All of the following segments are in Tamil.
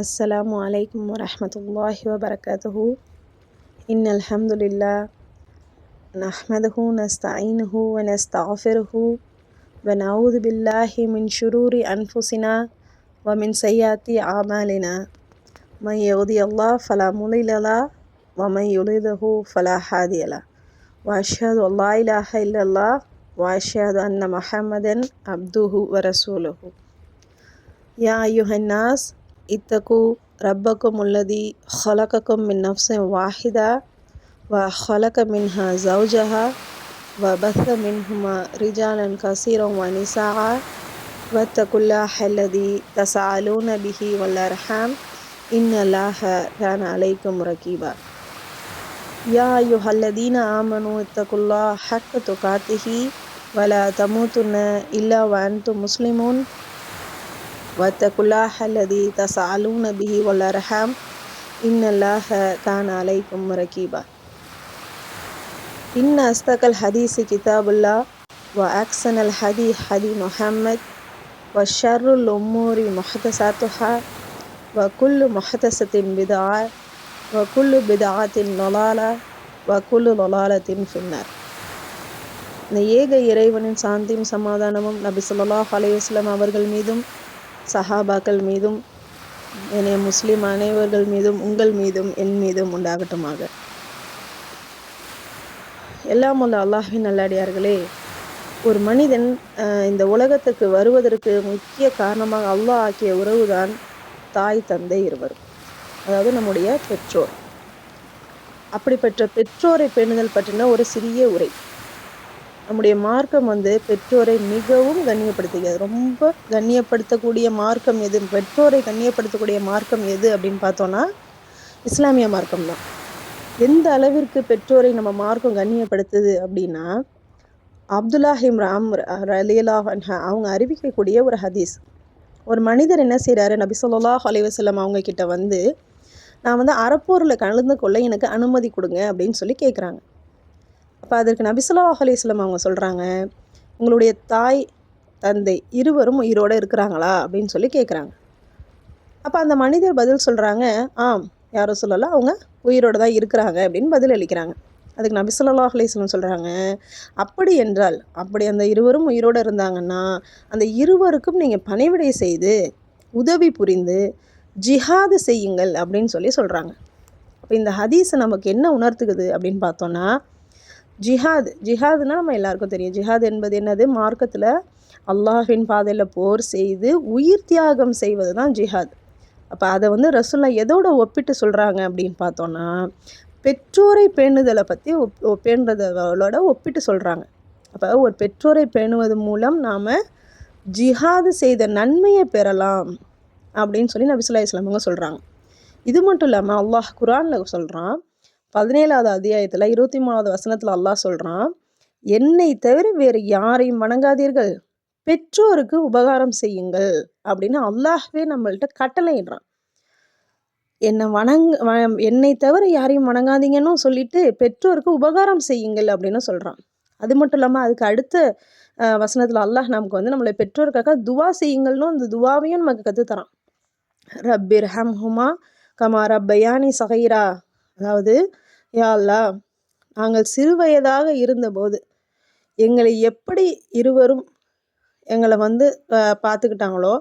السلام عليكم ورحمة الله وبركاته. إن الحمد لله نحمده نستعينه ونستغفره ونعوذ بالله من شرور أنفسنا ومن سيئات أعمالنا. من يهدي الله فلا مضل له ومن يضلله فلا هادي له. وأشهد أن لا إله إلا الله وأشهد أن محمدا عبده ورسوله. يا أيها الناس اتقوا ربكم الذي خلقكم من نفس واحدة وخلق منها زوجها وبث منهما رجالا كثيرا ونساء. واتقوا الله الذي تساءلون به والأرحام. إن الله كان عليكم رقيبا. يا أيها الذين آمنوا اتقوا الله حق تقاته ولا تموتن إلا وأنتم مسلمون. واتقوا الله الذي تسألون به والأرحام إن الله كان عليكم رقيبا إن أصدق الحديث كتاب الله وأحسن الحديث حديث محمد وشر الأمور محدثاتها وكل محدثة بدعة وكل بدعة ضلالة وكل ضلالة في النار இந்த ஏக இறைவனின் சாந்தியும் சமாதானமும் நபி சொல்லாஹ் அலையுஸ்லாம் அவர்கள் மீதும் சஹாபாக்கள் மீதும் என்னை முஸ்லீம் அனைவர்கள் மீதும் உங்கள் மீதும் என் மீதும் உண்டாகட்டுமாக. எல்லாம் உள்ள அல்லாஹின் நல்லடியார்களே ஒரு மனிதன் இந்த உலகத்துக்கு வருவதற்கு முக்கிய காரணமாக அல்லாஹ் ஆக்கிய உறவுதான் தாய் தந்தை இருவர் அதாவது நம்முடைய பெற்றோர். அப்படிப்பட்ட பெற்றோரை பேணுதல் பற்றின ஒரு சிறிய உரை. நம்முடைய மார்க்கம் வந்து பெற்றோரை மிகவும் கண்ணியப்படுத்துகிறது. ரொம்ப கண்ணியப்படுத்தக்கூடிய மார்க்கம் எது? பெற்றோரை கண்ணியப்படுத்தக்கூடிய மார்க்கம் எது அப்படின்னு பார்த்தோன்னா இஸ்லாமிய மார்க்கம் தான். எந்த அளவிற்கு பெற்றோரை நம்ம மார்க்கம் கண்ணியப்படுத்துது அப்படின்னா அப்துல்லாஹிம் ராம் அலியலா அவங்க அறிவிக்கக்கூடிய ஒரு ஹதீஸ். ஒரு மனிதர் என்ன செய்கிறாரு நபி சொல்லாஹ் அலைவசல்லம் அவங்க கிட்ட வந்து நான் வந்து அறப்போரில் கலந்து கொள்ள எனக்கு அனுமதி கொடுங்க அப்படின்னு சொல்லி கேட்குறாங்க அப்போ அதற்கு நபிசுல்லாஹ் அலிஸ்லாம் அவங்க சொல்கிறாங்க உங்களுடைய தாய் தந்தை இருவரும் உயிரோடு இருக்கிறாங்களா? அப்படின்னு சொல்லி கேட்குறாங்க அப்போ அந்த மனிதர் பதில் சொல்கிறாங்க ஆம் யாரும் சொல்லலாம் அவங்க உயிரோடு தான் இருக்கிறாங்க அப்படின்னு பதில் அளிக்கிறாங்க. அதுக்கு நபி சொல்லா அலிஸ்லம் சொல்கிறாங்க அப்படி என்றால் அப்படி அந்த இருவரும் உயிரோடு இருந்தாங்கன்னா அந்த இருவருக்கும் நீங்கள் பணிவிடை செய்து உதவி புரிந்து ஜிஹாது செய்யுங்கள் அப்படின்னு சொல்லி சொல்கிறாங்க அப்போ இந்த ஹதீஸை நமக்கு என்ன உணர்த்துக்குது அப்படின்னு பார்த்தோன்னா ஜிஹாத் ஜிஹாதுனா நம்ம எல்லாருக்கும் தெரியும். ஜிஹாத் என்பது என்னது? மார்க்கத்தில் அல்லாஹின் பாதையில் போர் செய்து உயிர் தியாகம் செய்வது தான் ஜிஹாத். அப்போ அதை வந்து ரசுல்லா எதோட ஒப்பிட்டு சொல்கிறாங்க அப்படின்னு பார்த்தோன்னா பெற்றோரை பேணுதலை பற்றி ஒப் பேணுறதோட ஒப்பிட்டு சொல்கிறாங்க அப்போ ஒரு பெற்றோரை பேணுவது மூலம் நாம் ஜிஹாது செய்த நன்மையை பெறலாம் அப்படின்னு சொல்லி நபிசுல்லா இஸ்லாமங்க சொல்கிறாங்க இது மட்டும் இல்லாமல் அல்லாஹ் குரானில் சொல்கிறான் பதினேழாவது அத்தியாயத்தில் இருபத்தி மூணாவது வசனத்தில் அல்லாஹ் சொல்கிறான் என்னை தவிர வேறு யாரையும் வணங்காதீர்கள். பெற்றோருக்கு உபகாரம் செய்யுங்கள். அப்படின்னு அல்லாஹ்வே நம்மள்கிட்ட கட்டளையிடுறான் என்னை வணங் என்னை தவிர யாரையும் வணங்காதீங்கன்னு சொல்லிட்டு பெற்றோருக்கு உபகாரம் செய்யுங்கள் அப்படின்னு சொல்கிறான் அது மட்டும் இல்லாமல் அதுக்கு அடுத்த வசனத்தில் அல்லாஹ் நமக்கு வந்து நம்மளை பெற்றோருக்காக துவா செய்யுங்கள்னு அந்த துவாவையும் நமக்கு கற்றுத்தரான் ரப்பிர் ஹம் ஹுமா கமா ரப்பயானி சகைரா. அதாவது யாழ்லா நாங்கள் சிறுவயதாக இருந்தபோது எங்களை எப்படி இருவரும் எங்களை வந்து பார்த்துக்கிட்டாங்களோ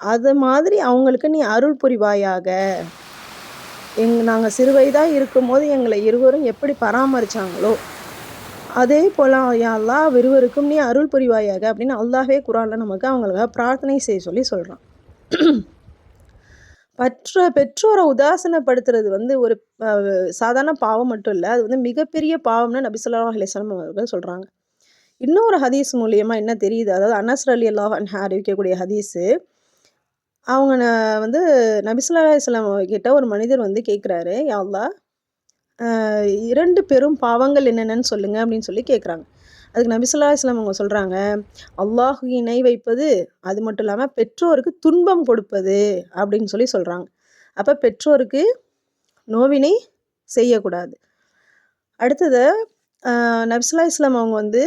அது மாதிரி அவங்களுக்கு நீ அருள் புரிவாயாக. எங் நாங்கள் சிறுவயதாக இருக்கும்போது எங்களை இருவரும் எப்படி பராமரித்தாங்களோ அதே போல் எல்லா இருவருக்கும் நீ அருள் புரிவாயாக அப்படின்னு அல்லாவே குரானில் நமக்கு அவங்களுக்காக பிரார்த்தனை செய்ய சொல்லி சொல்கிறான் பற்ற பெற்றோரை உதாசனப்படுத்துறது வந்து ஒரு சாதாரண பாவம் மட்டும் இல்லை. அது வந்து மிகப்பெரிய பாவம்னு நபி சொல்லா அலிஸ்லாம் அவர்கள் சொல்கிறாங்க இன்னொரு ஹதீஸ் மூலியமாக என்ன தெரியுது? அதாவது அனஸ்ர் அலி அல்லாஹ் அறிவிக்கக்கூடிய ஹதீஸு. அவங்க வந்து நபிசுல்லா அலிஸ்லாம் கிட்ட ஒரு மனிதர் வந்து கேட்குறாரு யாவ்லா இரண்டு பெரும் பாவங்கள் என்னென்னு சொல்லுங்கள் அப்படின்னு சொல்லி கேட்குறாங்க அதுக்கு நபிசுல்லா இஸ்லாம் அவங்க சொல்கிறாங்க அல்லாஹு இணை வைப்பது அது மட்டும் இல்லாமல் பெற்றோருக்கு துன்பம் கொடுப்பது அப்படின்னு சொல்லி சொல்கிறாங்க அப்போ பெற்றோருக்கு நோவினை செய்யக்கூடாது. அடுத்தது நபிசுல்லா இஸ்லாம் அவங்க வந்து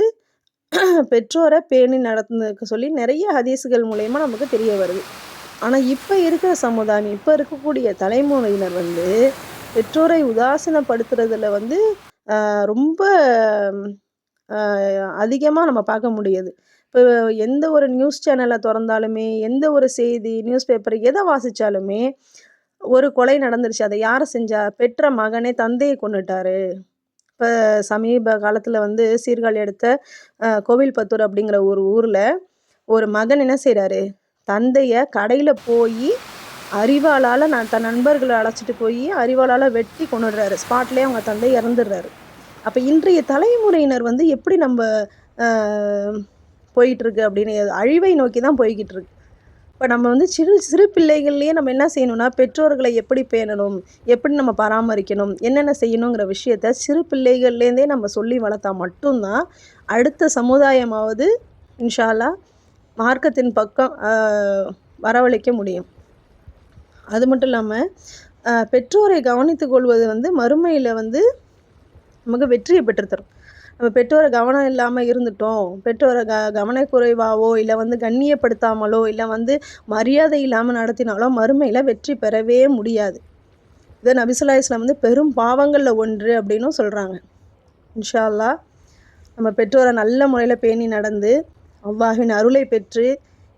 பெற்றோரை பேணி நடத்துனதுக்கு சொல்லி நிறைய ஹதீஸுகள் மூலயமா நமக்கு தெரிய வருது. ஆனால் இப்போ இருக்கிற சமுதாயம் இப்போ இருக்கக்கூடிய தலைமுறையினர் வந்து பெற்றோரை உதாசீனப்படுத்துறதுல வந்து ரொம்ப அதிகமாக நம்ம பார்க்க முடியுது. இப்போ எந்த ஒரு நியூஸ் சேனலை திறந்தாலுமே எந்த ஒரு செய்தி நியூஸ் பேப்பர் எதை வாசித்தாலுமே ஒரு கொலை நடந்துருச்சு. அதை யார் செஞ்சா? பெற்ற மகனே தந்தையை கொண்டுட்டாரு இப்போ சமீப காலத்தில் வந்து சீர்காழி எடுத்த கோவில்பத்தூர் அப்படிங்கிற ஒரு ஊரில் ஒரு மகன் என்ன செய்கிறாரு தந்தையை கடையில் போய் அறிவாளால் நான் தன் நண்பர்களை அழைச்சிட்டு போய் அறிவாளால் வெட்டி கொண்டுடுறாரு ஸ்பாட்லேயே அவங்க தந்தை இறந்துடுறாரு. அப்போ இன்றைய தலைமுறையினர் வந்து எப்படி நம்ம போயிட்டுருக்கு அப்படின்னு அழிவை நோக்கி தான் போய்கிட்டு இருக்கு இப்போ நம்ம வந்து சிறு சிறு பிள்ளைகள்லேயே நம்ம என்ன செய்யணும்னா பெற்றோர்களை எப்படி பேணணும் எப்படி நம்ம பராமரிக்கணும் என்னென்ன செய்யணுங்கிற விஷயத்த சிறு பிள்ளைகள்லேருந்தே நம்ம சொல்லி வளர்த்தா மட்டும்தான் அடுத்த சமுதாயமாவது இன்ஷாலா மார்க்கத்தின் பக்கம் வரவழைக்க முடியும். அது மட்டும் இல்லாமல் பெற்றோரை கவனித்து கொள்வது வந்து மறுமையில் வந்து நமக்கு வெற்றியை பெற்றுத்தரும். நம்ம பெற்றோரை கவனம் இல்லாமல் இருந்துட்டோம். பெற்றோரை க கவனக்குறைவாவோ இல்லை வந்து கண்ணியப்படுத்தாமலோ இல்லை வந்து மரியாதை இல்லாமல் நடத்தினாலோ மறுமையில் வெற்றி பெறவே முடியாது. இதை நபிசுல்லா இஸ்லாம் வந்து பெரும் பாவங்களில் ஒன்று அப்படின்னும் சொல்கிறாங்க இன்ஷா அல்லா நம்ம பெற்றோரை நல்ல முறையில் பேணி நடந்து அவ்வாஹின் அருளை பெற்று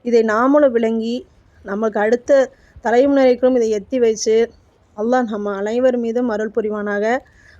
இதை நாமளும் விளங்கி நமக்கு அடுத்த தலைமுறைக்கும் இதை எத்தி வச்சு அல்லாஹ் நம்ம அனைவர் மீதும் அருள் புரிவானாக.